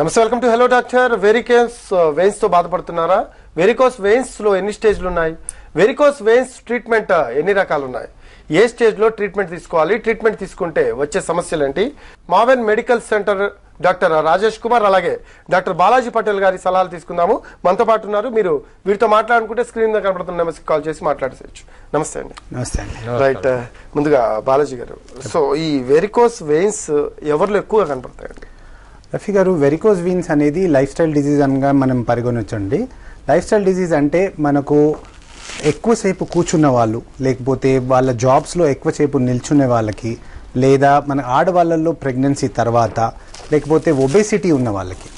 నమస్తే welcome to hello doctor. Varicose వెయిన్స్తో బాధపడుతున్నారా? Varicose వెయిన్స్లో ఎన్ని స్టేజ్లు ఉన్నాయి? వెరికోస్ వెయిన్స్ ట్రీట్మెంట్ ఎన్ని రకాలు ఉన్నాయి ఏ స్టేజ్లో ట్రీట్మెంట్ తీసుకోవాలి? ట్రీట్మెంట్ తీసుకుంటే వచ్చే సమస్యలు ఏంటి? Maven medical centre doctor Rajesh Kumar అలాగే డాక్టర్ బాలాజీ పటేల్ గారి సలహాలు తీసుకుందాము. మనతో పాటు ఉన్నారు. మీరు వీరితో మాట్లాడుకుంటే స్క్రీన్ మీద కనబడుతున్న నెంబర్కి కాల్ చేసి మాట్లాడేసేయచ్చు. నమస్తే అండి. నమస్తే అండి. రైట్ ముందుగా బాలాజీ గారు. సో ఈ వెరికోస్ వెయిన్స్ ఎవరిలో ఎక్కువగా కనపడతాయండి? రఫీ గారు వెరికోజ్ వీన్స్ అనేది లైఫ్ స్టైల్ డిజీజ్ అనగా మనం పరిగణించండి. లైఫ్ స్టైల్ డిజీజ్ అంటే మనకు ఎక్కువసేపు కూర్చున్న వాళ్ళు లేకపోతే వాళ్ళ జాబ్స్లో ఎక్కువసేపు నిల్చునే వాళ్ళకి లేదా మన ఆడవాళ్ళల్లో ప్రెగ్నెన్సీ తర్వాత లేకపోతే ఒబేసిటీ ఉన్న వాళ్ళకి.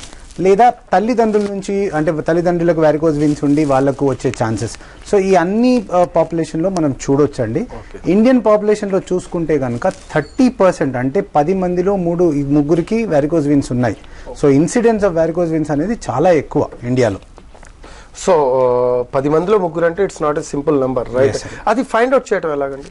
లేదా తల్లిదండ్రుల నుంచి అంటే తల్లిదండ్రులకు వ్యారికోజ్ వీన్స్ ఉండి వాళ్ళకు వచ్చే ఛాన్సెస్ సో ఈ అన్ని పాపులేషన్లో మనం చూడొచ్చండి. ఇండియన్ పాపులేషన్లో చూసుకుంటే కనుక థర్టీ పర్సెంట్ అంటే పది మందిలో మూడు ముగ్గురికి వ్యారికోజ్ వీన్స్ ఉన్నాయి. So incidence of varicose veins అనేది చాలా ఎక్కువ ఇండియాలో సో పది మందిలో ముగ్గురు అంటే it's not a simple number right. అది ఫైండ్ అవుట్ చేయడం ఎలాగండి?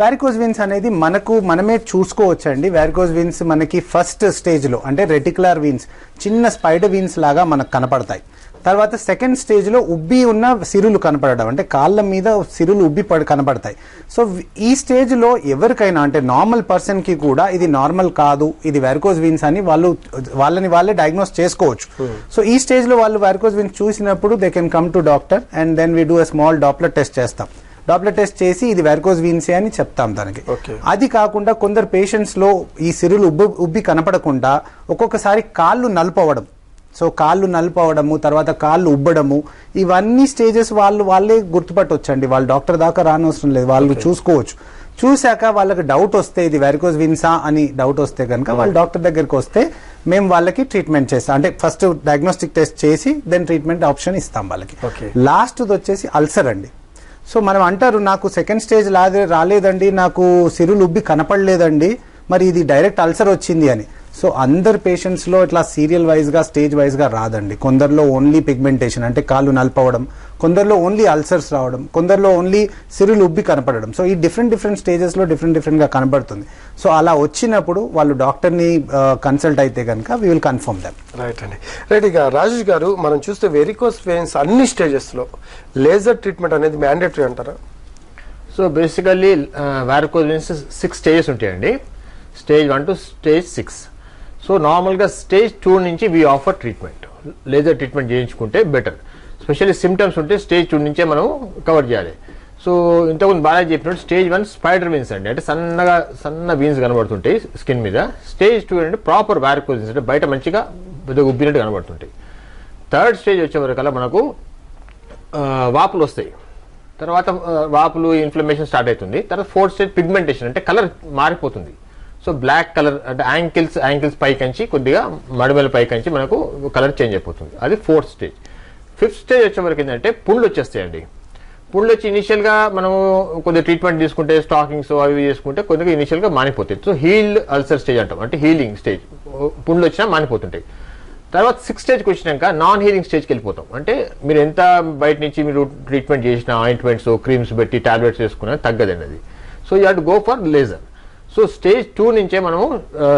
వారికోజ్ విన్స్ అనేది మనకు మనమే చూసుకోవచ్చండి. వారికోజ్ విన్స్ మనకి ఫస్ట్ స్టేజ్లో అంటే రెటికులర్ వీన్స్ చిన్న స్పైడర్ వీన్స్ లాగా మనకు కనపడతాయి. తర్వాత సెకండ్ స్టేజ్లో ఉబ్బి ఉన్న సిరులు కనపడడం అంటే కాళ్ళ మీద సిరులు ఉబ్బి పడి కనపడతాయి. సో ఈ స్టేజ్లో ఎవరికైనా అంటే నార్మల్ పర్సన్కి కూడా ఇది నార్మల్ కాదు ఇది వ్యారికోజ్ వీన్స్ అని వాళ్ళు వాళ్ళని వాళ్ళే డయాగ్నోస్ చేసుకోవచ్చు. సో ఈ స్టేజ్లో వాళ్ళు వ్యారికోజ్ వీన్స్ చూసినప్పుడు they can come to doctor and then we do a small Doppler test చేస్తాం. డాప్లర్ టెస్ట్ చేసి ఇది వెర్కోజ్ వీన్సే అని చెప్తాం దానికి. అది కాకుండా కొందరు పేషెంట్స్లో ఈ సిరులు ఉబ్బి ఉబ్బి కనపడకుండా ఒక్కొక్కసారి కాళ్ళు నలుపవడం. సో కాళ్ళు నలుపవడము తర్వాత కాళ్ళు ఉబ్బడము ఇవన్నీ స్టేజెస్ వాళ్ళు వాళ్ళే గుర్తుపట్టొచ్చండి. వాళ్ళు డాక్టర్ దాకా రానవసరం లేదు. వాళ్ళు చూసుకోవచ్చు. చూశాక వాళ్ళకి డౌట్ వస్తే ఇది వెరికోజ్ విన్సా అని డౌట్ వస్తే కనుక వాళ్ళు డాక్టర్ దగ్గరికి వస్తే మేము వాళ్ళకి ట్రీట్మెంట్ చేస్తాం. అంటే ఫస్ట్ డయాగ్నోస్టిక్ టెస్ట్ చేసి దెన్ ట్రీట్మెంట్ ఆప్షన్ ఇస్తాం వాళ్ళకి. లాస్ట్ వచ్చేసి అల్సర్ అండి. సో మనం అంటారు నాకు సెకండ్ స్టేజ్ లాది రాలేదండి నాకు సిరులు ఉబ్బి కనపడలేదండి మరి ఇది డైరెక్ట్ అల్సర్ వచ్చింది అని. సో అందరు పేషెంట్స్లో ఇట్లా సీరియల్ వైజ్గా స్టేజ్ వైజ్గా రాదండి. కొందరిలో ఓన్లీ పిగ్మెంటేషన్ అంటే కాళ్ళు నలపవడం కొందరిలో ఓన్లీ అల్సర్స్ రావడం కొందరిలో ఓన్లీ సిరులు ఉబ్బి కనపడడం. సో ఈ డిఫరెంట్ డిఫరెంట్ స్టేజెస్లో డిఫరెంట్ డిఫరెంట్గా కనబడుతుంది. సో అలా వచ్చినప్పుడు వాళ్ళు డాక్టర్ని కన్సల్ట్ అయితే కనుక we will confirm them right అండి. రైట్ ఇక రాజేష్ గారు మనం చూస్తే వెరికోస్ వెయిన్స్ అన్ని స్టేజెస్లో లేజర్ ట్రీట్మెంట్ అనేది మ్యాండేటరీ అంటారా? So basically varicose veins six stages ఉంటాయండి. Stage one to stage six so నార్మల్గా స్టేజ్ టూ నుంచి we offer treatment laser treatment చేయించుకుంటే బెటర్ స్పెషల్లీ సిమ్టమ్స్ ఉంటే స్టేజ్ టూ నుంచే మనం కవర్ చేయాలి. సో ఇంతకుముందు బాగా చెప్పినట్టు స్టేజ్ వన్ స్పైడర్ వీన్స్ అండి. అంటే సన్నగా సన్న వీన్స్ కనబడుతుంటాయి స్కిన్ మీద. స్టేజ్ టూ అంటే ప్రాపర్ వ్యారకోజిన్స్ అంటే బయట మంచిగా పెద్దగా ఉబ్బినట్టు కనబడుతుంటాయి. థర్డ్ స్టేజ్ వచ్చే వరకల్లా మనకు వాపులు వస్తాయి. తర్వాత వాపులు ఇన్ఫ్లమేషన్ స్టార్ట్ అవుతుంది. తర్వాత ఫోర్త్ స్టేజ్ పిగ్మెంటేషన్ అంటే కలర్ మారిపోతుంది. సో బ్లాక్ కలర్ అంటే యాంకిల్స్ యాంకిల్స్ పైకంచి కొద్దిగా మడిమల పైకంచి మనకు కలర్ చేంజ్ అయిపోతుంది. అది ఫోర్త్ స్టేజ్. ఫిఫ్త్ స్టేజ్ వచ్చే వరకు ఏంటంటే పుండ్లు వచ్చేస్తాయండి. పుండ్లు వచ్చి ఇనిషియల్గా మనము కొద్దిగా ట్రీట్మెంట్ తీసుకుంటే స్టాకింగ్స్ అవి ఇవి చేసుకుంటే కొద్దిగా ఇనిషియల్గా మానిపోతాయి. సో హీల్ అల్సర్ స్టేజ్ అంటాం. అంటే హీలింగ్ స్టేజ్. పుండ్లు వచ్చినా మానిపోతుంటాయి. తర్వాత సిక్స్ స్టేజ్కి వచ్చినాక నాన్ హీలింగ్ స్టేజ్కి వెళ్ళిపోతాం. అంటే మీరు ఎంత బయట నుంచి మీరు ట్రీట్మెంట్ చేసిన ఆయింట్మెంట్స్ క్రీమ్స్ పెట్టి టాబ్లెట్స్ వేసుకున్నా తగ్గదండి అది. So you have go for laser. So stage two నుంచే మనము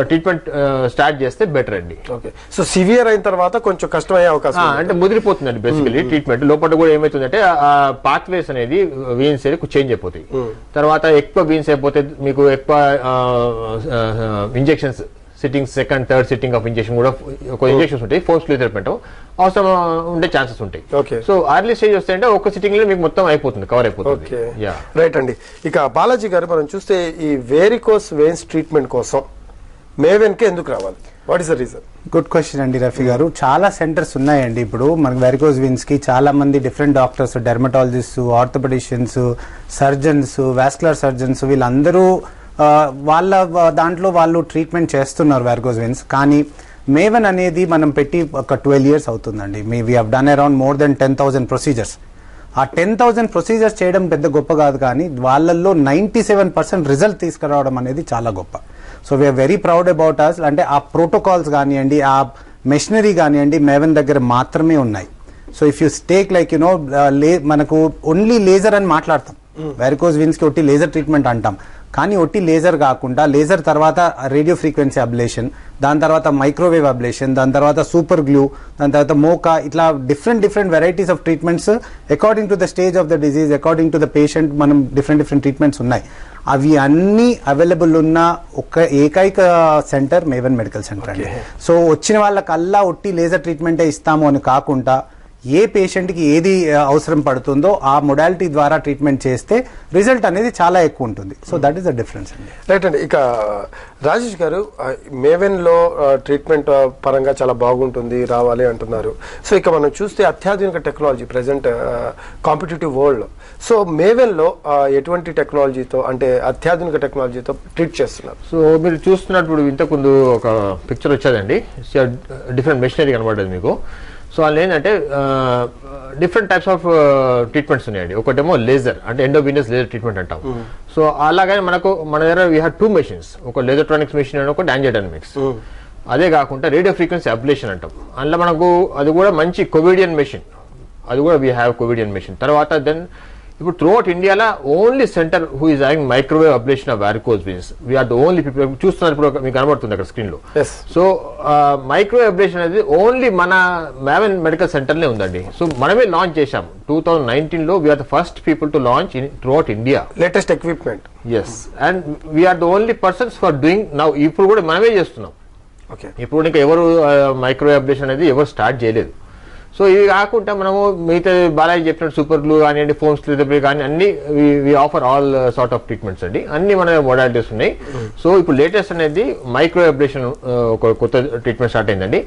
ట్రీట్మెంట్ స్టార్ట్ చేస్తే బెటర్ అండి. ఓకే. సో సివియర్ అయిన తర్వాత కొంచెం కష్టమయ్యే అవకాశం. అంటే ముదిరిపోతుందండి బేసికలీ ట్రీట్మెంట్ లోపల కూడా ఏమవుతుందంటే ఆ పాత్వేస్ అనేది వీన్స్ అనేది చేంజ్ అయిపోతాయి. తర్వాత ఎక్కువ వీన్స్ అయిపోతే మీకు ఎక్కువ injections sitting second third sitting of injection కూడా ఒక ఇంజెక్షన్స్ ఉంటాయి ఫోర్స్ లీటర్ పెట్టడం అవసరం ఉండే ఛాన్సెస్ ఉంటాయి. Okay. సో అర్లీ స్టేజ్ వస్తే అంటే ఒక సిట్టింగ్లో మీకు మొత్తం అయిపోతుంది కవర్ అయిపోతుంది. ఓకే యా రైట్ అండి. ఇక బాలాజీ గారు మనం చూస్తే ఈ వేరికోస్ వెయిన్స్ ట్రీట్మెంట్ కోసం మేవెన్కి ఎందుకు రావాలి? What is the reason good question అండి రఫీ గారు. చాలా సెంటర్స్ ఉన్నాయండి ఇప్పుడు. మనకి వెరికోజ్ విన్స్కి చాలా మంది different doctors dermatologist orthopedicians surgeons vascular surgeons వీళ్ళందరూ వాళ్ళ దాంట్లో వాళ్ళు ట్రీట్మెంట్ చేస్తున్నారు వెరికోజ్ విన్స్ కానీ మేవన్ అనేది మనం పెట్టి ఒక ట్వెల్వ్ ఇయర్స్ అవుతుందండి. మీ we done around more than ten thousand procedures ఆ టెన్ థౌసండ్ ప్రొసీజర్స్ చేయడం పెద్ద గొప్ప కాదు కానీ వాళ్ళల్లో నైంటీ సెవెన్ పర్సెంట్ రిజల్ట్ తీసుకురావడం అనేది చాలా గొప్ప. So we are very proud about us అంటే ఆ ప్రోటోకాల్స్ కానివ్వండి ఆ మెషినరీ కానివ్వండి మేవన్ దగ్గర మాత్రమే ఉన్నాయి. So if you stake like you know లే మనకు ఓన్లీ లేజర్ అని మాట్లాడతాం. వెరికోజ్ విన్స్కి ఒకటి లేజర్ ట్రీట్మెంట్ అంటాం. కానీ ఒట్టి లేజర్ కాకుండా లేజర్ తర్వాత రేడియో ఫ్రీక్వెన్సీ అబ్లేషన్ దాని తర్వాత మైక్రోవేవ్ అబ్లేషన్ దాని తర్వాత సూపర్ గ్లూ దాని తర్వాత మోకా ఇట్లా different different varieties of treatments according to the stage of the disease according to the patient మనం డిఫరెంట్ డిఫరెంట్ ట్రీట్మెంట్స్ ఉన్నాయి. అవి అన్ని అవైలబుల్ ఉన్న ఒక ఏకైక సెంటర్ మేవన్ మెడికల్ సెంటర్ అండి. సో వచ్చిన వాళ్ళకల్లా ఒట్టి లేజర్ ట్రీట్మెంటే ఇస్తాము అని కాకుండా ఏ పేషెంట్కి ఏది అవసరం పడుతుందో ఆ మొడాలిటీ ద్వారా ట్రీట్మెంట్ చేస్తే రిజల్ట్ అనేది చాలా ఎక్కువ ఉంటుంది. So that is the difference అండి. రైట్ అండి. ఇక రాజేష్ గారు మేవెన్లో ట్రీట్మెంట్ పరంగా చాలా బాగుంటుంది రావాలి అంటున్నారు. సో ఇక మనం చూస్తే అత్యాధునిక టెక్నాలజీ ప్రజెంట్ కాంపిటేటివ్ వరల్డ్లో. సో మేవెన్లో ఆ, ఎటువంటి టెక్నాలజీతో అంటే అత్యాధునిక టెక్నాలజీతో ట్రీట్ చేస్తున్నారు? సో మీరు చూస్తున్నప్పుడు ఇంతకుముందు ఒక పిక్చర్ వచ్చేదండి. డిఫరెంట్ మెషినరీ కనబడేది మీకు. సో అందులో ఏంటంటే డిఫరెంట్ టైప్స్ ఆఫ్ ట్రీట్మెంట్స్ ఉన్నాయండి. ఒకటేమో లేజర్ అంటే ఎండోబీనియస్ లేజర్ ట్రీట్మెంట్ అంటాం. సో అలాగని మనకు మన దగ్గర వీ హ్యావ్ టూ మెషిన్స్ ఒక లేజర్ట్రానిక్స్ మెషిన్ అండ్ ఒకటి యాంజియోడైనమిక్స్ అదే కాకుండా రేడియో ఫ్రీక్వెన్సీ అబ్లేషన్ అంటాం. అందులో మనకు అది కూడా మంచి కోవిడియన్ మెషిన్ అది కూడా వీ హ్యావ్ కోవిడియన్ మెషిన్ తర్వాత దెన్ ఇప్పుడు త్రూఅవుట్ ఇండియాలో only centre who is having microwave ablation of varicose veins we are the only people చూస్తున్నారు ఇప్పుడు మీకు కనబడుతుంది అక్కడ స్క్రీన్లో. Yes. సో మైక్రోవేవ్ అబ్లేషన్ అనేది ఓన్లీ మన మ్యావెన్ మెడికల్ సెంటర్లే ఉందండి. సో మనమే లాంచ్ చేశాం. టూ థౌసండ్ నైన్టీన్లో we are the first people to launch in throughout India latest equipment yes and we are the only persons for doing now ఇప్పుడు కూడా మనమే చేస్తున్నాం. ఓకే ఇప్పుడు ఇంకా ఎవరు మైక్రోవేవ్ అబ్లేషన్ అనేది ఎవరు స్టార్ట్ చేయలేదు. సో ఇవి కాకుండా మనము మిగతా బాలాజీ చెప్పినట్టు సూపర్ గ్లూ కానివ్వండి ఫోమ్స్ లిథబీ కానీ అన్ని we offer all sort of treatments అండి. అన్ని మన మోడాలిటీస్ ఉన్నాయి. సో ఇప్పుడు లేటెస్ట్ అనేది మైక్రో అబ్లేషన్ ఒక కొత్త ట్రీట్మెంట్ స్టార్ట్ అయిందండి.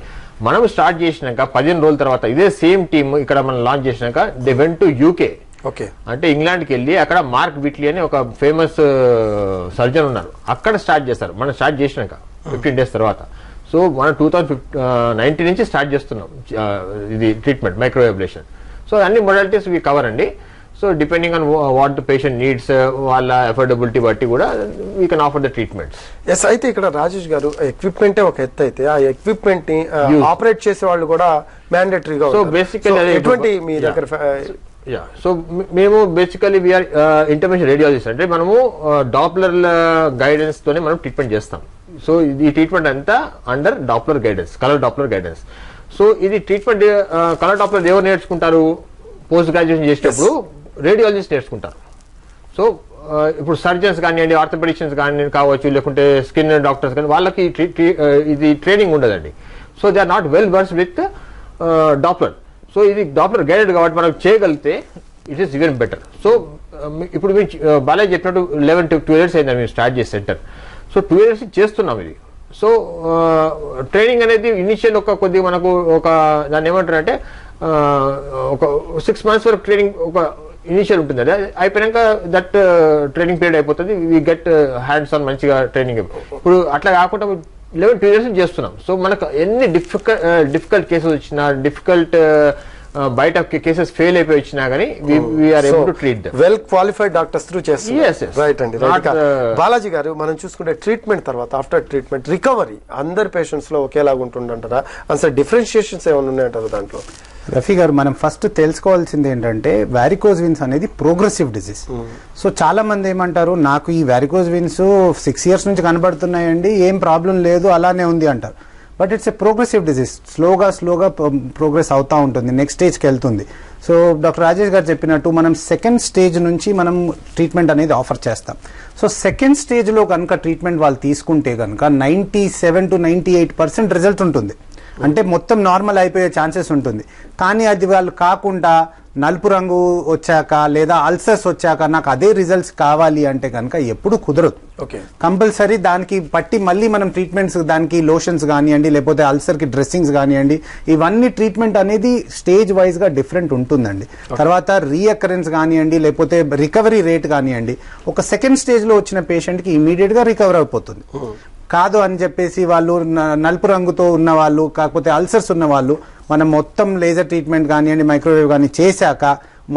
మనం స్టార్ట్ చేసినాక పదిహేను రోజుల తర్వాత ఇదే సేమ్ టీమ్ ఇక్కడ మనం లాంచ్ చేసినాక they went to UK okay అంటే ఇంగ్లాండ్కి వెళ్ళి అక్కడ మార్క్ విట్లీ అని ఒక ఫేమస్ సర్జన్ ఉన్నారు. అక్కడ స్టార్ట్ చేస్తారు. మనం స్టార్ట్ చేసినాక ఫిఫ్టీన్ డేస్ తర్వాత. సో మనం టూ ఫిఫ్ నైన్టీ నుంచి స్టార్ట్ చేస్తున్నాం ఇది ట్రీట్మెంట్ మైక్రోవేబ్లేషన్ సో అన్ని మొడాలిటీస్ వి కవర్ అండి. So depending on what the patient needs వాళ్ళ అఫోర్డబిలిటీ బట్టి కూడా we can offer the treatments yes అయితే ఇక్కడ రాజేష్ గారు ఎక్విప్మెంటే ఒక ఎత్తు అయితే ఆ ఎక్విప్మెంట్ని. ఆపరేట్ చేసే వాళ్ళు కూడా మ్యాండేటరీగా basically అది- ఎటువంటి మీ. దగ్గర యా సో మేము basically we are interventional radiologist అంటే మనము డాప్లర్ గైడెన్స్ తోనే మనం ట్రీట్మెంట్ చేస్తాం. సో ఈ ట్రీట్మెంట్ అంతా under Doppler guidance colour Doppler guidance so ఇది ట్రీట్మెంట్ కలర్ డాప్లర్ ఎవరు నేర్చుకుంటారు? పోస్ట్ గ్రాడ్యుయేషన్ చేసేటప్పుడు రేడియాలజిస్ట్ నేర్చుకుంటారు. సో ఇప్పుడు సర్జన్స్ కానివ్వండి ఆర్థోపెడిషియన్స్ కానీ కావచ్చు లేకుంటే స్కిన్ డాక్టర్స్ కానీ వాళ్ళకి ఇది ట్రైనింగ్ ఉండదండి. So they are not well versed with Doppler so ఇది డాప్లర్ గైడెడ్ కాబట్టి మనం చేయగలిగితే it is even better so ఇప్పుడు మీరు బాలాజీ చెప్పినట్టు లెవెన్ టు టూ ఇయర్స్ అయింది మేము స్టార్ట్ చేసి సెంటర్ సో టూ ఇయర్స్ చేస్తున్నాం ఇది. సో ట్రైనింగ్ అనేది ఇనిషియల్ ఒక కొద్దిగా మనకు ఒక దాన్ని ఏమంటారంటే ఒక సిక్స్ మంత్స్ వరకు ట్రైనింగ్ ఒక ఇనిషియల్ ఉంటుంది. అది అయిపోయాక దట్ ట్రైనింగ్ పీరియడ్ అయిపోతుంది. వి గెట్ హ్యాండ్స్ ఆన్ మంచిగా ట్రైనింగ్ ఇప్పుడు అట్లా కాకుండా లెవెన్ టూ ఇయర్స్ చేస్తున్నాం. సో మనకు ఎన్ని డిఫికల్ట్ డిఫికల్ట్ కేసెస్ వచ్చినా డిఫికల్ట్ బయట కేసెస్ ఫెయిల్ అయిపోయి వచ్చినా కానీ we are able to treat well qualified doctors through చేస్తారు. రైట్ అండి బాలాజీ గారు మనం చూసుకుంటే ట్రీట్మెంట్ తర్వాత ఆఫ్టర్ ట్రీట్మెంట్ రికవరీ అందరి పేషెంట్స్లో ఒకేలాగా ఉంటుందంటారా? అసలు డిఫరెన్షియేషన్స్ ఏమైనా ఉన్నాయంటారు దాంట్లో? రఫీ గారు మనం ఫస్ట్ తెలుసుకోవాల్సింది ఏంటంటే వ్యారికోజ్ విన్స్ అనేది ప్రోగ్రెసివ్ డిజీజ్ సో చాలా మంది ఏమంటారు నాకు ఈ వ్యారికోజ్ విన్స్ సిక్స్ ఇయర్స్ నుంచి కనబడుతున్నాయండి ఏం ప్రాబ్లం లేదు అలానే ఉంది అంటారు. But it's a progressive disease స్లోగా స్లోగా ప్రోగ్రెస్ అవుతూ ఉంటుంది. నెక్స్ట్ స్టేజ్కి వెళ్తుంది. సో డాక్టర్ రాజేష్ గారు చెప్పినట్టు మనం సెకండ్ స్టేజ్ నుంచి మనం ట్రీట్మెంట్ అనేది ఆఫర్ చేస్తాం. సో సెకండ్ స్టేజ్లో కనుక ట్రీట్మెంట్ వాళ్ళు తీసుకుంటే కనుక ninety seven to ninety eight percent result ఉంటుంది. అంటే మొత్తం నార్మల్ అయిపోయే ఛాన్సెస్ ఉంటుంది. కానీ అది వాళ్ళు కాకుండా నలుపు రంగు వచ్చాక లేదా అల్సర్స్ వచ్చాక నాకు అదే రిజల్ట్స్ కావాలి అంటే కనుక ఎప్పుడు కుదరదు. ఓకే. కంపల్సరీ దానికి పట్టి మళ్ళీ మనం ట్రీట్మెంట్స్ దానికి లోషన్స్ కానివ్వండి లేకపోతే అల్సర్కి డ్రెస్సింగ్స్ కానివ్వండి ఇవన్నీ ట్రీట్మెంట్ అనేది స్టేజ్ వైజ్గా డిఫరెంట్ ఉంటుందండి. తర్వాత రీఅకరెన్స్ కానివ్వండి లేకపోతే రికవరీ రేట్ కానివ్వండి ఒక సెకండ్ స్టేజ్లో వచ్చిన పేషెంట్కి ఇమీడియట్గా రికవర్ అయిపోతుంది కాదు అని చెప్పేసి వాళ్ళు నలుపు రంగుతో ఉన్న వాళ్ళు కాకపోతే అల్సర్స్ ఉన్న వాళ్ళు మనం మొత్తం లేజర్ ట్రీట్మెంట్ కానివ్వండి మైక్రోవేవ్ కానీ చేశాక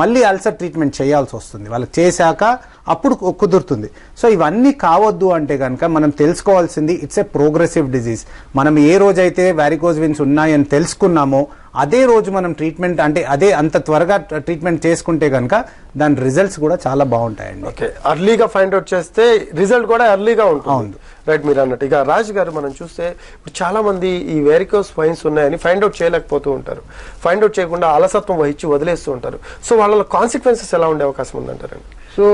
మళ్ళీ అల్సర్ ట్రీట్మెంట్ చేయాల్సి వస్తుంది. వాళ్ళకి చేశాక అప్పుడు కుదురుతుంది. సో ఇవన్నీ కావద్దు అంటే కనుక మనం తెలుసుకోవాల్సింది ఇట్స్ ఏ ప్రోగ్రెసివ్ డిజీజ్ మనం ఏ రోజైతే వ్యారికోజ్ విన్స్ ఉన్నాయని తెలుసుకున్నామో అదే రోజు మనం ట్రీట్మెంట్ అంటే అదే అంత త్వరగా ట్రీట్మెంట్ చేసుకుంటే కనుక దాని రిజల్ట్స్ కూడా చాలా బాగుంటాయండి. ఓకే. అర్లీగా ఫైండ్ అవుట్ చేస్తే రిజల్ట్ కూడా ఎర్లీగా ఉంటుంది. రైట్ మీరు అన్నట్టు. ఇక రాజు గారు మనం చూస్తే ఇప్పుడు చాలా మంది ఈ వెరికోస్ వైన్స్ ఉన్నాయని ఫైండ్ అవుట్ చేయలేకపోతూ ఉంటారు. ఫైండ్ అవుట్ చేయకుండా అలసత్వం వహించి వదిలేస్తూ ఉంటారు. సో వాళ్ళ కాన్సిక్వెన్సెస్ ఎలా ఉండే అవకాశం ఉందంటారండి? సో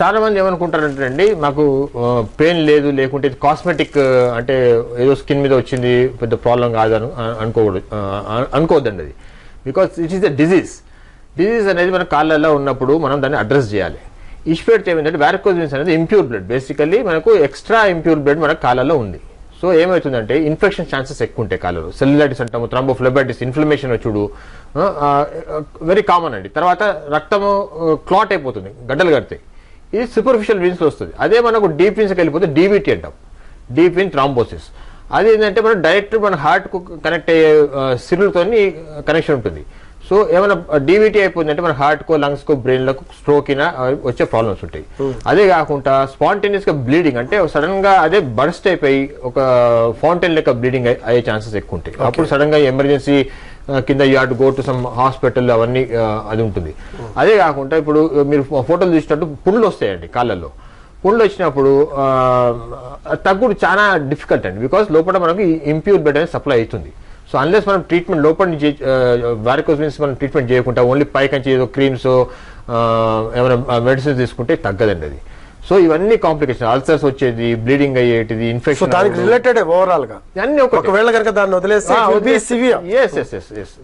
చాలామంది ఏమనుకుంటారంటే అండి మాకు పెయిన్ లేదు లేకుంటే ఇది కాస్మెటిక్ అంటే ఏదో స్కిన్ మీద వచ్చింది పెద్ద ప్రాబ్లం కాదు అను అనుకోకూడదు. అనుకోవద్దండి అది. Because it is the disease disease అనేది మన కాళ్ళల్లో ఉన్నప్పుడు మనం దాన్ని అడ్రస్ చేయాలి. ఇష్పేట్ ఏమైందంటే వ్యారకోజిన్స్ అనేది ఇంప్యూర్ బ్లడ్ బేసికల్లీ మనకు ఎక్స్ట్రా ఇంప్యూర్ బ్లడ్ మన కాళ్ళలో ఉంది. సో ఏమవుతుందంటే ఇన్ఫెక్షన్ ఛాన్సెస్ ఎక్కువ ఉంటాయి కాళ్ళలో. సెల్యులైటిస్ అంటాము థ్రంబోఫ్లెబైటిస్ ఇన్ఫ్లమేషన్ వచ్చుడు వెరీ కామన్ అండి. తర్వాత రక్తము క్లాట్ అయిపోతుంది గడ్డలు కడతాయి. ఇది సూపర్ఫిషియల్ విన్స్ వస్తుంది. అదే మనకు డీప్ వీన్స్కి వెళ్ళిపోతే డీబీటీ అంటాం. డీప్ ఇన్ థ్రాంబోసిస్ అది ఏంటంటే మనం డైరెక్ట్ మన హార్ట్కు కనెక్ట్ అయ్యే సిరులతో కనెక్షన్ ఉంటుంది. సో ఏమైనా డీవీటీ అయిపోయిందంటే మన హార్ట్ కో లంగ్స్ కో బ్రెయిన్లకు స్ట్రోక్ వచ్చే ప్రాబ్లమ్స్ ఉంటాయి. అదే కాకుండా స్పాంటేనియస్గా బ్లీడింగ్ అంటే సడన్గా అదే బర్స్ట్ అయిపోయి ఒక ఫౌంటైన్ లెక్క బ్లీడింగ్ అయ్యే ఛాన్సెస్ ఎక్కువ ఉంటాయి. అప్పుడు సడన్గా ఎమర్జెన్సీ కింద you to go to some hospital అవన్నీ అది ఉంటుంది. అదే కాకుండా ఇప్పుడు మీరు ఫోటోలు చూసినట్టు పుండ్లు వస్తాయండి కాళ్ళల్లో. పుండ్లు వచ్చినప్పుడు తగ్గుడు చాలా డిఫికల్ట్ అండి. బికాస్ లోపల మనకి ఇంప్యూర్ బెడ్ అనేది సప్లై అవుతుంది. సో అన్లెస్ మనం ట్రీట్మెంట్ లోపల నుంచి వారికోస్ మీన్స్ మనం ట్రీట్మెంట్ చేయకుండా ఓన్లీ పైకంచి ఏదో క్రీమ్స్ ఏమైనా మెడిసిన్స్ తీసుకుంటే తగ్గదండి అది. సో ఇవన్నీ కాంప్లికేషన్ అల్సర్స్ వచ్చేది బ్లీడింగ్ అయ్యేటిది ఇన్ఫెక్షన్ దానికి రిలేటెడ్ ఓవరాల్గా అన్ని. ఒకవేళ కనుక దాన్ని వదిలేస్తే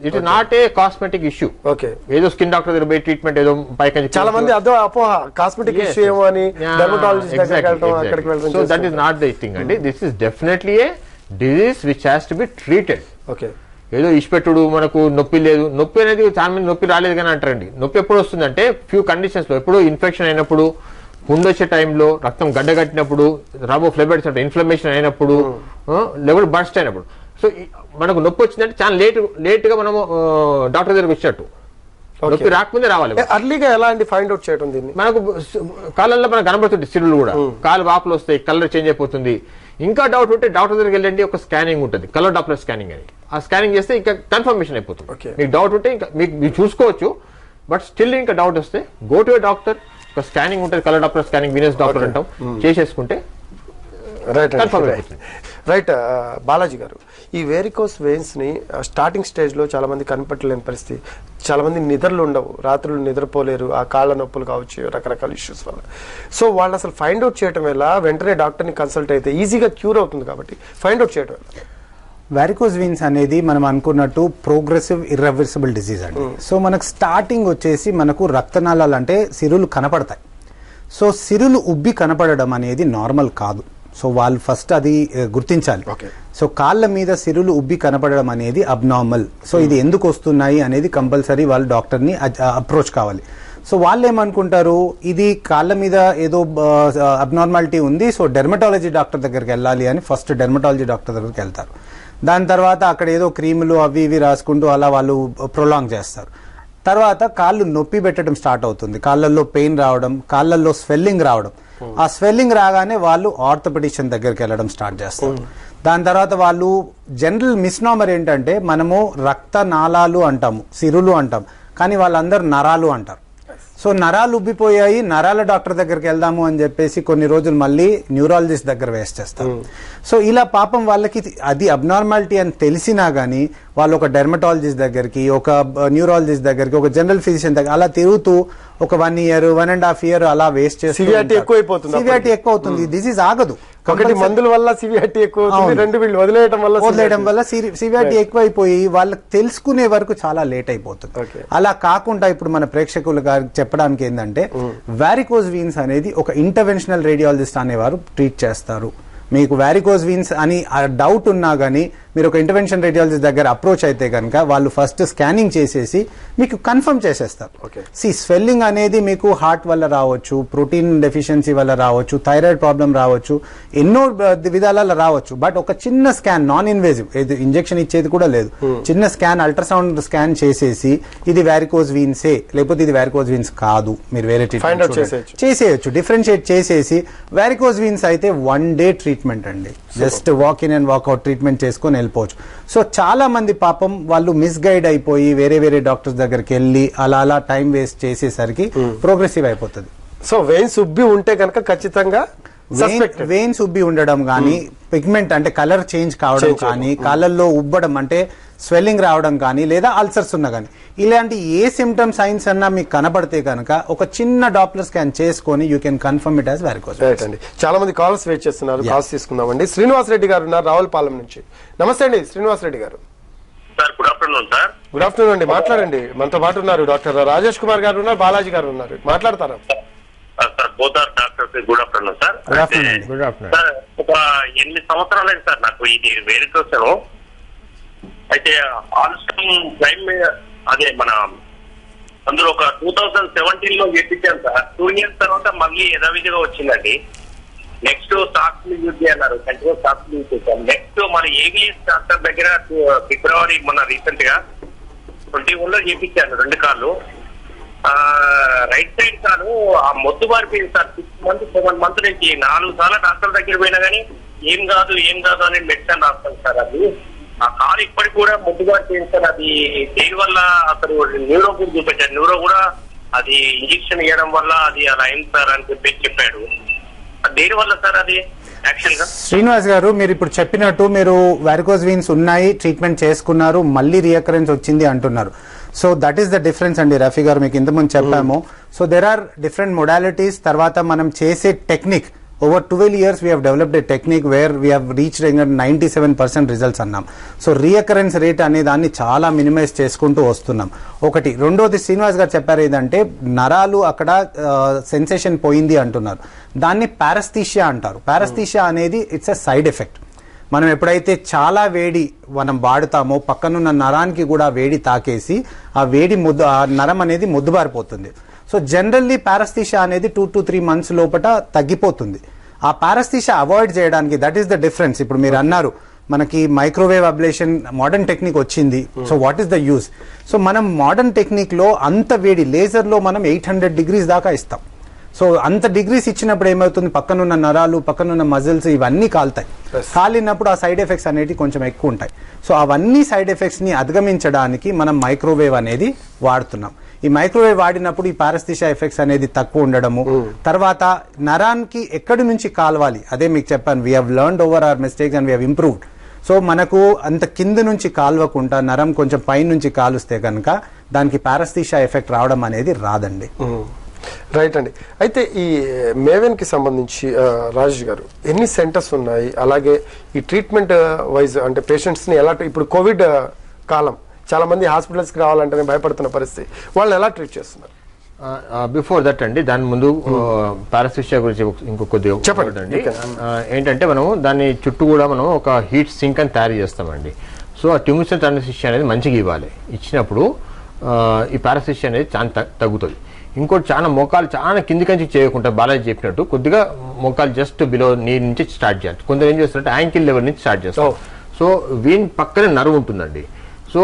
it not a cosmetic issue okay ఏదో స్కిన్ డాక్టర్ దగ్గర పోయి ట్రీట్మెంట్ ఏదో పైకంచి చాలా మంది అదో అపోహ కాస్మెటిక్ ఇష్యూ ఏమో అని డెర్మటాలజిస్ట్ అక్కడికి వెళ్ళడం so that is. Not the thing అండి. This is definitely a disease which has to be treated okay. ఏదో ఇష్టపెట్టుడు మనకు నొప్పి లేదు. నొప్పి అనేది చాలా మంది నొప్పి రాలేదు కానీ అంటారండి. నొప్పి ఎప్పుడు వస్తుందంటే ఫ్యూ కండిషన్స్లో. ఎప్పుడు ఇన్ఫెక్షన్ అయినప్పుడు పుండు వచ్చే టైంలో రక్తం గడ్డగట్టినప్పుడు రాబో ఫ్లెబెట్స్ అంటే ఇన్ఫ్లమేషన్ అయినప్పుడు లేకపోతే బర్స్ట్ అయినప్పుడు. సో మనకు నొప్పి వచ్చిందంటే చాలా లేట్ లేట్గా మనము డాక్టర్ దగ్గరికి వచ్చినట్టు. నొప్పి రాకముందే రావాలి. అర్లీగా ఎలా అండి ఫైండ్ అవుట్ చేయడం దీన్ని? మనకు కాళ్ళల్లో మనకు కనబడుతుంది సిరులు కూడా. కాలు వాపులు వస్తాయి కలర్ చేంజ్ అయిపోతుంది. ఇంకా డౌట్ ఉంటే డాక్టర్ దగ్గరికి వెళ్ళండి ఒక స్కానింగ్ ఉంటుంది. కలర్ డాప్లర్ స్కానింగ్ అని ఆ స్కానింగ్ చేస్తే ఇంకా కన్ఫర్మేషన్ అయిపోతుంది. మీకు డౌట్ ఉంటే ఇంకా మీకు మీరు చూసుకోవచ్చు బట్ స్టిల్ ఇంకా డౌట్ వస్తే గో టు డాక్టర్ ఒక స్కానింగ్ ఉంటుంది colour Doppler scanning venous doctor అంటాం. చేసేసుకుంటే రైట్ Confirm రైట్ అయిపోతుంది. రైట్ బాలాజీ గారు. ఈ వేరికోస్ వెయిన్స్ని స్టార్టింగ్ స్టేజ్లో చాలా మంది కనపట్టలేని పరిస్థితి. చాలా మంది నిద్రలు ఉండవు. రాత్రులు నిద్రపోలేరు. ఆ కాళ్ళ నొప్పులు కావచ్చు రకరకాల ఇష్యూస్ వల్ల. సో వాళ్ళు అసలు ఫైండ్ అవుట్ చేయడం ఎలా? వెంటనే డాక్టర్ని కన్సల్ట్ అయితే ఈజీగా క్యూర్ అవుతుంది కాబట్టి ఫైండ్ అవుట్ చేయడం ఎలా? వారికోజ్ వీన్స్ అనేది మనం అనుకున్నట్టు ప్రోగ్రెసివ్ ఇర్రివర్సిబుల్ డిసీజ్ అండి. సో మనకు స్టార్టింగ్ వచ్చేసి మనకు రక్తనాళాలు అంటే సిరులు కనపడతాయి. సో సిరులు ఉబ్బి కనపడడం అనేది నార్మల్ కాదు. సో వాళ్ళు ఫస్ట్ అది గుర్తించాలి. సో కాళ్ళ మీద సిరులు ఉబ్బి కనపడడం అనేది అబ్నార్మల్ సో ఇది ఎందుకు వస్తున్నాయి అనేది కంపల్సరీ వాళ్ళు డాక్టర్ని అప్రోచ్ కావాలి. సో వాళ్ళు ఏమనుకుంటారు? ఇది కాళ్ళ మీద ఏదో అబ్నార్మాలిటీ ఉంది సో డెర్మటాలజీ డాక్టర్ దగ్గరికి వెళ్ళాలి అని ఫస్ట్ డెర్మటాలజీ డాక్టర్ దగ్గరికి వెళ్తారు. దాని తర్వాత అక్కడ ఏదో క్రీములు అవి ఇవి రాసుకుంటూ అలా వాళ్ళు ప్రొలాంగ్ చేస్తారు. తర్వాత కాళ్ళు నొప్పి పెట్టడం స్టార్ట్ అవుతుంది. కాళ్ళల్లో పెయిన్ రావడం కాళ్ళల్లో స్వెల్లింగ్ రావడం. ఆ స్వెల్లింగ్ రాగానే వాళ్ళు ఆర్థోపెడిషన్ దగ్గరికి వెళ్ళడం స్టార్ట్ చేస్తారు. దాని తర్వాత వాళ్ళు జనరల్ మిస్నామర్ ఏంటంటే మనము రక్త నాళాలు అంటాము సిరులు అంటాం. కానీ వాళ్ళందరూ నరాలు అంటారు. సో నరాలు ఉబ్బిపోయాయి నరాల డాక్టర్ దగ్గరికి వెళ్దాము అని చెప్పేసి కొన్ని రోజులు మళ్ళీ న్యూరాలజిస్ట్ దగ్గర వేస్ట్ చేస్తారు. సో ఇలా పాపం వాళ్ళకి అది అబ్నార్మాలిటీ అని తెలిసినా గానీ వాళ్ళు ఒక డెర్మటాలజిస్ట్ దగ్గరికి ఒక న్యూరాలజిస్ట్ దగ్గరికి ఒక జనరల్ ఫిజిషియన్ దగ్గర అలా తిరుగుతూ ఒక one year one and half year అలా వేస్ట్ చేస్తూ ఎక్కువైపోతుంది సివియారిటీ ఎక్కువ అవుతుంది డిసీజ్ ఆగదు. ఒకటి మందుల వల్ల సివియారిటీ ఎక్కువ. రెండు వీళ్ళు వదిలేయడం వల్ల వదిలేయడం. వల్ల సివియారిటీ ఎక్కువైపోయి వాళ్ళకి తెలుసుకునే వరకు చాలా లేట్ అయిపోతుంది. అలా కాకుండా ఇప్పుడు మన ప్రేక్షకులు గారికి చెప్పడానికి ఏంటంటే వారికోజ్ వీన్స్ అనేది ఒక ఇంటర్వెన్షనల్ రేడియాలజిస్ట్ అనేవారు ట్రీట్ చేస్తారు మీకు వ్యారికోజ్ వీన్స్ అని ఆ డౌట్ ఉన్నా కానీ మీరు ఒక ఇంటర్వెన్షన్ రేడియాలజిస్ట్ దగ్గర అప్రోచ్ అయితే కనుక వాళ్ళు ఫస్ట్ స్కానింగ్ చేసేసి మీకు కన్ఫర్మ్ చేసేస్తారు. సి స్వెల్లింగ్ అనేది మీకు హార్ట్ వల్ల రావచ్చు ప్రోటీన్ డెఫిషియన్సీ వల్ల రావచ్చు థైరాయిడ్ ప్రాబ్లం రావచ్చు ఎన్నో విధాల రావచ్చు. బట్ ఒక చిన్న స్కాన్ నాన్ ఇన్వేజివ్ ఇది ఇంజెక్షన్ ఇచ్చేది కూడా లేదు. చిన్న స్కాన్ అల్ట్రాసౌండ్ స్కాన్ చేసేసి ఇది వ్యారికోజ్ వీన్సే లేకపోతే ఇది వ్యారికోజ్ వీన్స్ కాదు. మీరు వేరే ట్రీట్మెంట్ చేసేయచ్చు. చేసేయచ్చు డిఫరెన్షియేట్ చేసేసి వ్యారికోజ్ వీన్స్ అయితే వన్ డే ట్రీట్మెంట్ అండి. Just walk in and walk out treatment చేసుకొని వెళ్ళిపోవచ్చు. సో చాలా మంది పాపం వాళ్ళు మిస్గైడ్ అయిపోయి వేరే వేరే డాక్టర్స్ దగ్గరికి వెళ్ళి అలా అలా టైం వేస్ట్ చేసేసరికి ప్రోగ్రెసివ్ అయిపోతుంది. సో వెయిన్స్ ఉబ్బి ఉంటే కనుక ఖచ్చితంగా వెయిన్స్ ఉబ్బి ఉండడం కానీ పిగ్మెంట్ అంటే కలర్ చేంజ్ కావడం కానీ కాళ్ళల్లో ఉబ్బడం అంటే స్వెల్లింగ్ రావడం కానీ లేదా అల్సర్స్ ఉన్నా కానీ ఇలాంటి ఏ సిమ్టమ్ సైన్స్ అన్నా మీకు కనబడితే కనుక ఒక చిన్న డాప్లర్ స్కాన్ చేసుకొని you can confirm it as varicose right అండి. చాలా మంది కాల్స్ వెయిట్ చేస్తున్నారు. కాల్స్ తీసుకుందామండి. శ్రీనివాస్ రెడ్డి గారు ఉన్నారు రావులపాలెం నుంచి. నమస్తే అండి Srinivas Reddy garu. Sir good afternoon sir. Good afternoon అండి మాట్లాడండి. మనతో పాటు ఉన్నారు డాక్టర్ రాజేష్ కుమార్ గారు ఉన్నారు బాలాజీ గారు ఉన్నారు. మాట్లాడతారా? Sir both are doctors good afternoon sir. Good afternoon sir ఒక ఎనిమిది సంవత్సరాలైంది సార్ నాకు ఇది వేరుకొచ్చాను అయితే ఆల్స్టమ్ టైం అదే మన అందులో ఒక టూ థౌజండ్ సెవెంటీన్లో గెలిపించాను సార్. టూ ఇయర్స్ తర్వాత మళ్ళీ యథావిధిగా వచ్చిందండి. నెక్స్ట్ స్టాక్స్ యూజ్ అన్నారు. కంటిన్యూ స్టాక్స్ యూజ్ చేశాను నెక్స్ట్ మన ఏవిఎస్ డాక్టర్ దగ్గర ఫిబ్రవరి మొన్న రీసెంట్గా ట్వంటీ వన్లో చేపించాను రెండు కార్లు రైట్ సైడ్ కాను ఆ మొద్దు బారిపోయింది sir. Six month seven month నుంచి నాలుగు సార్లు డాక్టర్ దగ్గర పోయినా కానీ ఏం కాదు ఏం కాదు అని మెడిసిన్ రాస్తాను సార్ అది. ఆ కాలు ఇప్పటికి కూడా మొద్దు మారిపోయింది సార్ అది దేని వల్ల అసలు న్యూరో కూడా చూపించారు. న్యూరో కూడా అది ఇంజక్షన్ ఇవ్వడం వల్ల అది అలా అయింది సార్ అని చెప్పి చెప్పాడు. దేని వల్ల సార్ అది? శ్రీనివాస్ గారు మీరు ఇప్పుడు చెప్పినట్టు మీరు వారికోజ్ వీన్స్ ఉన్నాయి ట్రీట్మెంట్ చేసుకున్నారు మళ్ళీ రియకరెన్స్ వచ్చింది అంటున్నారు. So that is the difference అండి రఫీ గారు మీకు ఇంతకుముందు చెప్పాము. So there are different modalities తర్వాత మనం చేసే technique over twelve years we developed a technique where we reach ninety seven percent results అన్నాం. సో రీఅకరెన్స్ రేట్ అనే దాన్ని చాలా మినిమైజ్ చేసుకుంటూ వస్తున్నాం. ఒకటి. రెండోది శ్రీనివాస్ గారు చెప్పారు ఏంటంటే నరాలు అక్కడ సెన్సేషన్ పోయింది అంటున్నారు. దాన్ని పారస్థీషియా అంటారు. పారస్థీషియా అనేది ఇట్స్ ఎ సైడ్ ఎఫెక్ట్ మనం ఎప్పుడైతే చాలా వేడి మనం వాడుతామో పక్కనున్న నరానికి కూడా వేడి తాకేసి ఆ వేడి ముద్దు ఆ నరం అనేది ముద్దుబారిపోతుంది. సో జనరల్లీ పారస్థీషియా అనేది టూ టు త్రీ మంత్స్ లోపల తగ్గిపోతుంది. ఆ పారస్థీషియా అవాయిడ్ చేయడానికి దట్ ఈస్ ద డిఫరెన్స్ ఇప్పుడు మీరు అన్నారు మనకి మైక్రోవేవ్ అబ్లేషన్ మోడర్న్ టెక్నిక్ వచ్చింది. So what is the use so మనం మోడర్న్ టెక్నిక్లో అంత వేడి లేజర్లో మనం ఎయిట్ హండ్రెడ్ డిగ్రీస్ దాకా ఇస్తాం. సో అంత డిగ్రీస్ ఇచ్చినప్పుడు ఏమవుతుంది? పక్కనున్న నరాలు పక్కనున్న మజిల్స్ ఇవన్నీ కాలుతాయి. కాలినప్పుడు ఆ సైడ్ ఎఫెక్ట్స్ అనేవి కొంచెం ఎక్కువ ఉంటాయి. సో అవన్నీ సైడ్ ఎఫెక్ట్స్ని అధిగమించడానికి మనం మైక్రోవేవ్ అనేది వాడుతున్నాం. ఈ మైక్రోవేవ్ వాడినప్పుడు ఈ పారస్థిషా ఎఫెక్ట్స్ అనేది తక్కువ ఉండడము. తర్వాత నరానికి ఎక్కడి నుంచి కాలవాలి? అదే మీకు చెప్పాను we have learn over our mistakes and we improved so మనకు అంత కింద నుంచి కాల్వకుండా నరం కొంచెం పై నుంచి కాలుస్తే కనుక దానికి పారస్థీషా ఎఫెక్ట్ రావడం అనేది రాదండి. రైట్ అండి. అయితే ఈ మేవెన్కి సంబంధించి రాజేష్ గారు ఎన్ని సెంటర్స్ ఉన్నాయి? అలాగే ఈ ట్రీట్మెంట్ వైజ్ అంటే పేషెంట్స్ని ఎలా ఇప్పుడు కోవిడ్ కాలం చాలా మంది హాస్పిటల్స్కి రావాలంటేనే భయపడుతున్న పరిస్థితి. వాళ్ళని ఎలా ట్రీట్ చేస్తున్నారు? బిఫోర్ దట్ అండి దాని ముందు పారాసిషియా గురించి ఒక- ఇంకో కొద్దిగా చెప్పండి. ఏంటంటే మనం దాని చుట్టూ కూడా మనం ఒక హీట్ సింక్ అని తయారు చేస్తామండి. సో ఆ ట్యూమిషన్ ట్రాన్సిషన్ అనేది మంచిగా ఇవ్వాలి. ఇచ్చినప్పుడు ఈ పారాసిషియా అనేది చాలా తగ్- తగ్గుతుంది. ఇంకోటి చాలా మోకాలు చాలా కిందికంచి చేయకుండా బాలాజీ చెప్పినట్టు కొద్దిగా మోకాలు జస్ట్ బిలో నీరు నుంచి స్టార్ట్ చేయాలి. కొందరు ఏం చేస్తారంటే యాంకిల్ లెవెల్ నుంచి స్టార్ట్ చేస్తారు. సో వీని పక్కనే నరువు ఉంటుందండి. సో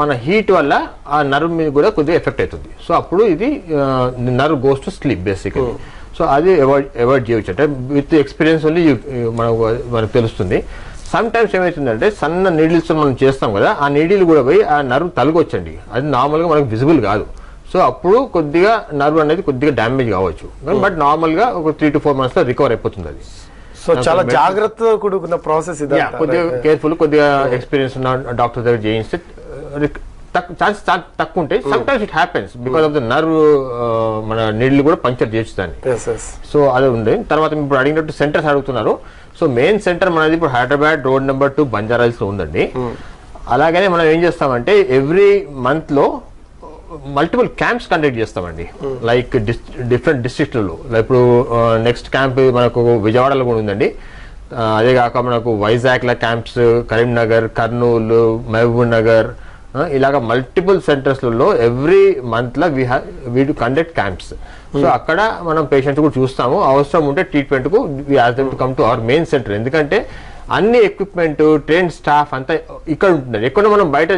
మన హీట్ వల్ల ఆ నర్వ్ మీద కూడా కొద్దిగా ఎఫెక్ట్ అవుతుంది సో అప్పుడు ఇది nerve goes to sleep basically so అది అవాయిడ్ అవాయిడ్ చేయవచ్చు అంటే విత్ ఎక్స్పీరియన్స్ ఓన్లీ మనకు మనకు తెలుస్తుంది. సమ్ టైమ్స్ ఏమవుతుందంటే సన్న నీడిల్స్ మనం చేస్తాం కదా ఆ నీడిల్ కూడా పోయి ఆ నర్వ్ తలగొచ్చండి. అది నార్మల్గా మనకు విజిబుల్ కాదు. సో అప్పుడు కొద్దిగా నర్వ్ అనేది కొద్దిగా డ్యామేజ్ కావచ్చు. బట్ నార్మల్గా ఒక త్రీ టు ఫోర్ మంత్స్లో రికవర్ అయిపోతుంది అది. సో చాలా జాగ్రత్తతో కూడుకున్న ప్రాసెస్ యా, కొద్దిగా కేర్ఫుల్ కొద్దిగా ఎక్స్పీరియన్స్ ఉన్న డాక్టర్ దగ్గర చేయిస్తే ఛాన్స్ తక్కువ ఉంటాయి some times it happens because of the nerve మన నీళ్ళు కూడా పంక్చర్ చేయొచ్చు దాన్ని సో అదే ఉంది. తర్వాత ఇప్పుడు అడిగినట్టు సెంటర్స్ అడుగుతున్నారు. సో మెయిన్ సెంటర్ మనది ఇప్పుడు హైదరాబాద్ రోడ్ నెంబర్ టూ బంజారాల్స్లో ఉందండి. అలాగనే మనం ఏం చేస్తామంటే ఎవ్రీ మంత్లో మల్టిపుల్ క్యాంప్స్ కండక్ట్ చేస్తామండి. లైక్ డిఫరెంట్ డిస్ట్రిక్ట్లలో ఇప్పుడు నెక్స్ట్ క్యాంప్ మనకు విజయవాడలో కూడా ఉందండి. ఆ, అదే కాక మనకు వైజాగ్ల క్యాంప్స్ కరీంనగర్ కర్నూలు మహబూబ్ నగర్ ఆ, ఇలాగ మల్టిపుల్ సెంటర్స్లలో ఎవ్రీ మంత్లో we we do conduct camps so అక్కడ మనం పేషెంట్స్ కూడా చూస్తాము. అవసరం ఉంటే ట్రీట్మెంట్కు we them to come to our main centre ఎందుకంటే అన్ని ఎక్విప్మెంట్ ట్రైన్ స్టాఫ్ అంతా ఇక్కడ ఉంటుంది ఎక్కడ మనం బయట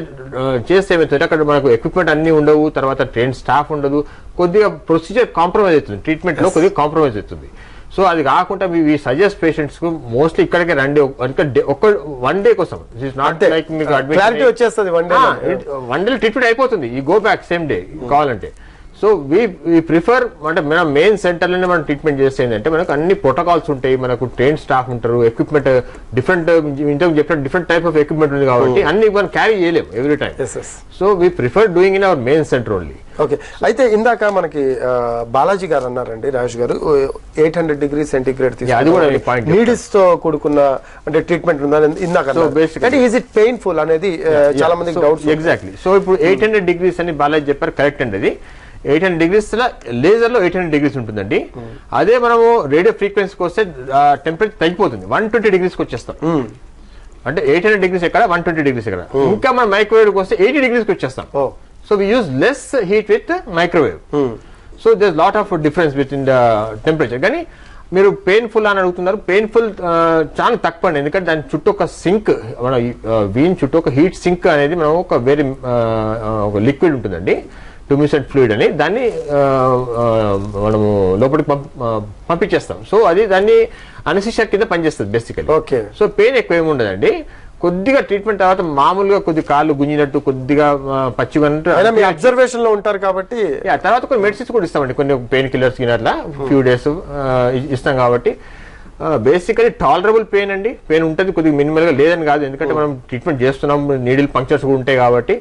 చేస్తే ఏమవుతుంది అక్కడ మనకు ఎక్విప్మెంట్ అన్ని ఉండవు తర్వాత ట్రైన్ స్టాఫ్ ఉండదు. కొద్దిగా ప్రొసీజర్ కాంప్రమైజ్ అవుతుంది. ట్రీట్మెంట్లో కొద్దిగా కాంప్రమైజ్ అవుతుంది. సో అది కాకుండా వి సజెస్ట్ పేషెంట్స్కు మోస్ట్లీ ఇక్కడికే రండి. డే- ఒక్క వన్ డే కోసం. నాట్ అంతే. లైక్ మీకు Clarity వచ్చేస్తది day లో. వన్ డే ట్రీట్మెంట్ అయిపోతుంది ఈ గో బ్యాక్ సేమ్ డే కావాలంటే సో వి వి ప్రిఫర్ అంటే మనం మెయిన్ సెంటర్లోనే మనం ట్రీట్మెంట్ చేస్తే ఏంటంటే మనకు అన్ని ప్రోటోకాల్స్ ఉంటాయి. మనకు ట్రైన్ స్టాఫ్ ఉంటారు ఎక్విప్మెంట్ డిఫరెంట్ ఇంతకు చెప్పిన డిఫరెంట్ టైప్ ఆఫ్ ఎక్విప్మెంట్ ఉంది కాబట్టి అన్ని మనం క్యారీ చేయలేము every time. So we prefer doing in our main centre only okay అయితే ఇందాక మనకి బాలాజీ గారు అన్నారండి రాజేష్ గారు. ఎయిట్ హండ్రెడ్ డిగ్రీ సెంటిగ్రేడ్ నీడిల్స్తో కూడుకున్న అంటే ట్రీట్మెంట్ ఉందా అని ఇందాక అంటే ఈజ్ ఇట్ పెయిన్ఫుల్ అనేది చాలా మందికి డౌట్స్ ఎగ్జాక్ట్లీ సో ఇప్పుడు ఎయిట్ హండ్రెడ్ డిగ్రీస్ అని బాలాజీ చెప్పారు కరెక్ట్ అండి అది. ఎయిట్ హండ్రెడ్ డిగ్రీస్ లేజర్లో ఎయిట్ హండ్రెడ్ డిగ్రీస్ ఉంటుందండి. అదే మనము రేడియో ఫ్రీక్వెన్సీకి వస్తే టెంపరేచర్ తగ్గిపోతుంది. వన్ ట్వంటీ డిగ్రీస్కి వచ్చేస్తాం. అంటే ఎయిట్ హండ్రెడ్ డిగ్రీస్ ఎక్కడ వన్ ట్వంటీ డిగ్రీస్ ఎక్కడ. ఇంకా మన మైక్రోవేవ్కి వస్తే ఎయిటీ డిగ్రీస్కి వచ్చేస్తాం. So we use less heat with microwave so there lot of difference with in the temperature కానీ మీరు పెయిన్ఫుల్ అని అడుగుతున్నారు. పెయిన్ఫుల్ చాలా తక్కువ అండి. ఎందుకంటే దాని చుట్టూ ఒక సింక్ మన వీన్ చుట్టూ ఒక హీట్ సింక్ అనేది మనం ఒక వేరే ఒక లిక్విడ్ ఉంటుందండి. ట్యూమిసెంట్ ఫ్లూయిడ్ అని దాన్ని మనము లోపలికి పంపించేస్తాం. సో అది దాన్ని అనసిషా కింద పనిచేస్తుంది బేసికలీ Okay. సో పెయిన్ ఎక్కువ ఏమి ఉండదండి. కొద్దిగా ట్రీట్మెంట్ తర్వాత మామూలుగా కొద్ది కాళ్ళు గుంజినట్టు కొద్దిగా పచ్చిగా మీ అబ్జర్వేషన్లో ఉంటారు కాబట్టి తర్వాత కొన్ని మెడిసిన్స్ కూడా ఇస్తామండి. కొన్ని పెయిన్ కిల్లర్స్ అట్లా ఫ్యూ డేస్ ఇస్తాం కాబట్టి. బేసికలీ టాలరబుల్ పెయిన్ అండి. పెయిన్ ఉంటుంది కొద్దిగా మినిమల్గా లేదని కాదు. ఎందుకంటే మనం ట్రీట్మెంట్ చేస్తున్నాం నీడిల్ పంక్చర్స్ కూడా ఉంటాయి కాబట్టి.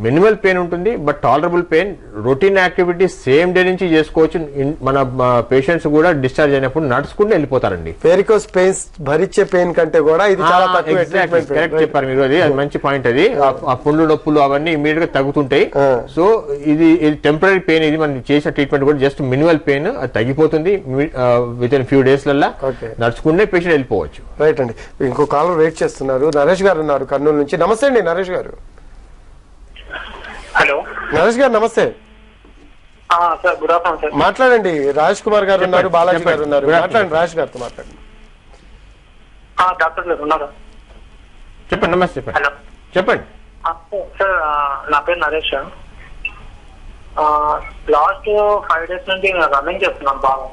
మినిమల్ పెయిన్ ఉంటుంది but tolerable pain routine activity same day నుంచి చేసుకోవచ్చు. మన పేషెంట్స్ కూడా డిశ్చార్జ్ అయినప్పుడు నడుచుకుంటూ వెళ్ళిపోతారండి. వెరికోస్ పెయిన్స్ భరించే పెయిన్ కంటే కూడా ఇది చాలా కరెక్ట్ చెప్పారు మీరు. అది అది మంచి పాయింట్ అది. ఆ- పుండ్లు నొప్పులు అవన్నీ ఇమీడియట్గా తగ్గుతుంటాయి. సో ఇది ఇది టెంపరీ పెయిన్ ఇది మనం చేసిన ట్రీట్మెంట్ కూడా జస్ట్ మినిమల్ పెయిన్ అది తగ్గిపోతుంది. విత్ ఇన్ ఫ్యూ డేస్ లల్లా. నడుచుకుంటే పేషెంట్ వెళ్ళిపోవచ్చు. రైట్ అండి. ఇంకో కాలర్ వెయిట్ చేస్తున్నారు. నరేష్ గారు ఉన్నారు కర్నూలు నుంచి. నమస్తే అండి నరేష్ గారు. నరేష్ గారు నమస్తే. Sir good afternoon sir. మాట్లాడండి. రాజ్ కుమార్ గారు ఉన్నారు బాలాజీ గారు. ఉన్నారు. మాట్లాడండి రాజ్ గారితో మాట్లాడండి. డాక్టర్ గారు ఉన్నారా? చెప్పండి నమస్తే చెప్పండి. హలో. చెప్పండి. సార్ నా పేరు నరేష్ లాస్ట్ ఫైవ్ డేస్ నుంచి రన్నింగ్ చేస్తున్నాను బాగా.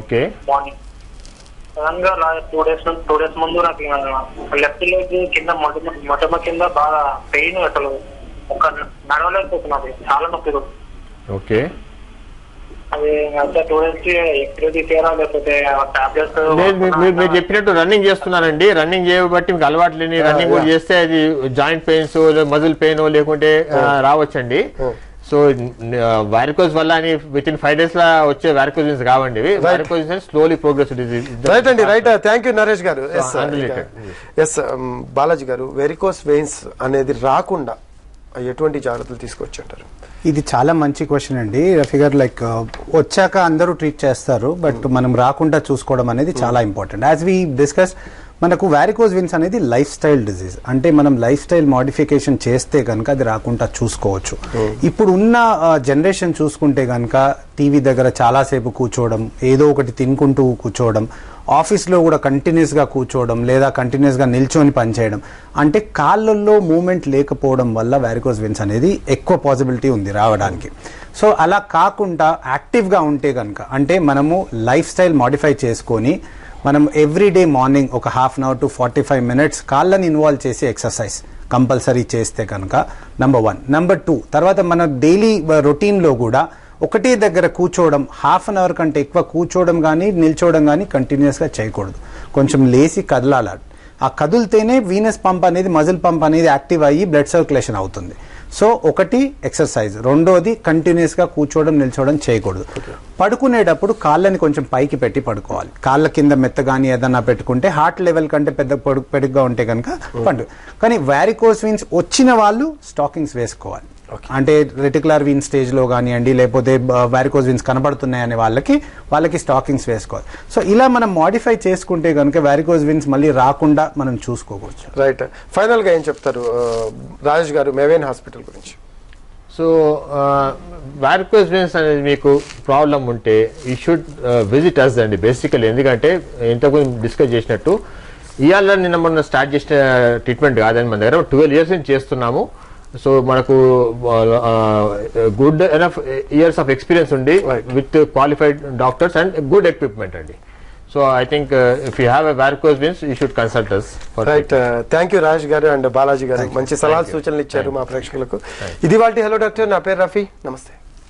ఓకే. మార్నింగ్. సడన్గా టూ డేస్ టూ డేస్ ముందు నాకు లెఫ్ట్ లెగ్ కింద మొట్ట మొట్టమ కింద బాగా పెయిన్ అసలు. ఒక నడవలేకపోతున్నది చాలా నొప్పి. ఓకే. అది అంటే టూ డేస్కి ఎక్స్రే తీసేయాలా లేకపోతే టాబ్లెట్స్ లేదు మీరు- మీరు చెప్పినట్టు రన్నింగ్ చేస్తున్నానండి రన్నింగ్ చేయబట్టి మీకు అలవాటు లేని రన్నింగ్ కూడా చేస్తే అది జాయింట్ పెయిన్స్ మజిల్ పెయిన్ లేకుంటే రావచ్చండి. సో వారికోజ్ వల్ల అని విత్ ఇన్ ఫైవ్ డేస్ లా వచ్చే వారికోజిన్స్ కావండి varicose veins slowly progress right అండి రైట్ థ్యాంక్ యూ నరేష్ గారు. Yes unrelated. ఎస్ బాలాజీ గారు వెరికోస్ వెయిన్స్ అనేది రాకుండా ఎటువంటి జాగ్రత్తలు తీసుకొచ్చి అంటారు ఇది చాలా మంచి క్వశ్చన్ అండి. రఫీ గారు లైక్ వచ్చాక అందరూ ట్రీట్ చేస్తారు బట్ మనం రాకుండా చూసుకోవడం అనేది చాలా ఇంపార్టెంట్ యాజ్ వి డిస్కస్ మనకు వ్యారికోజ్ విన్స్ అనేది లైఫ్ స్టైల్ డిజీజ్ అంటే మనం లైఫ్ స్టైల్ మోడిఫికేషన్ చేస్తే కనుక అది రాకుండా చూసుకోవచ్చు. ఇప్పుడు ఉన్న జనరేషన్ చూసుకుంటే కనుక టీవీ దగ్గర చాలాసేపు కూర్చోవడం ఏదో ఒకటి తినుకుంటూ కూర్చోవడం ఆఫీస్లో కూడా కంటిన్యూస్గా కూర్చోవడం లేదా కంటిన్యూస్గా నిల్చొని పనిచేయడం. అంటే కాళ్ళల్లో మూమెంట్ లేకపోవడం వల్ల వ్యారికోజ్ వెన్స్ అనేది ఎక్కువ పాసిబిలిటీ ఉంది రావడానికి. సో అలా కాకుండా యాక్టివ్గా ఉంటే కనుక అంటే మనము లైఫ్ స్టైల్ మాడిఫై చేసుకొని మనం ఎవ్రీ డే మార్నింగ్ ఒక half an hour to forty five minutes కాళ్ళని ఇన్వాల్వ్ చేసి ఎక్సర్సైజ్ కంపల్సరీ చేస్తే కనుక నెంబర్ వన్ నెంబర్ టూ తర్వాత మన డైలీ రొటీన్లో కూడా ఒకటే దగ్గర కూర్చోవడం హాఫ్ అన్ అవర్ కంటే ఎక్కువ కూర్చోవడం కానీ నిల్చోవడం కానీ కంటిన్యూస్గా చేయకూడదు. కొంచెం లేచి కదలాలి. ఆ కదిలితేనే వీనస్ పంప్ అనేది మజిల్ పంప్ అనేది యాక్టివ్ అయ్యి బ్లడ్ సర్క్యులేషన్ అవుతుంది. సో ఒకటి ఎక్సర్సైజ్ రెండోది కంటిన్యూస్గా కూర్చోవడం నిల్చోవడం చేయకూడదు. పడుకునేటప్పుడు కాళ్ళని కొంచెం పైకి పెట్టి పడుకోవాలి. కాళ్ళ కింద మెత్తగాని ఏదన్నా పెట్టుకుంటే హార్ట్ లెవెల్ కంటే పెద్ద పొడుగు పెడుగ్గా ఉంటే కనుక పండు. కానీ వ్యారికోస్ మీన్స్ వచ్చిన వాళ్ళు స్టాకింగ్స్ వేసుకోవాలి. అంటే రెటికులర్ వీన్ స్టేజ్లో కానివ్వండి లేకపోతే వారికోజ్ వీన్స్ కనబడుతున్నాయి అనే వాళ్ళకి వాళ్ళకి స్టాకింగ్స్ వేసుకోవాలి. సో ఇలా మనం మాడిఫై చేసుకుంటే కనుక వారికోజ్ వీన్స్ మళ్ళీ రాకుండా మనం చూసుకోవచ్చు. రైట్ ఫైనల్గా ఏం చెప్తారు? రాజేష్ గారు మెవేన్ హాస్పిటల్ గురించి. సో వారికోస్ వెయిన్స్ అనేది మీకు ప్రాబ్లం ఉంటే ఈ షుడ్ విజిట్ అస్ అండి బేసికల్ ఎందుకంటే ఇంతకు డిస్కస్ చేసినట్టు ఇవాళ నిన్న మొన్న స్టార్ట్ చేసిన ట్రీట్మెంట్ కాదని మన దగ్గర ట్వెల్వ్ ఇయర్స్ నుంచి చేస్తున్నాము. సో మనకు good enough years of experience ఉండి with qualified doctors and. Good equipment అండి so I think if you have a varicose means you should consult us right thank you Rajesh గారు and Balaji గారు. మంచి సలహా సూచనలు ఇచ్చారు మా ప్రేక్షకులకు. ఇది వాటి హలో డాక్టర్ నా పేరు రఫీ. నమస్తే.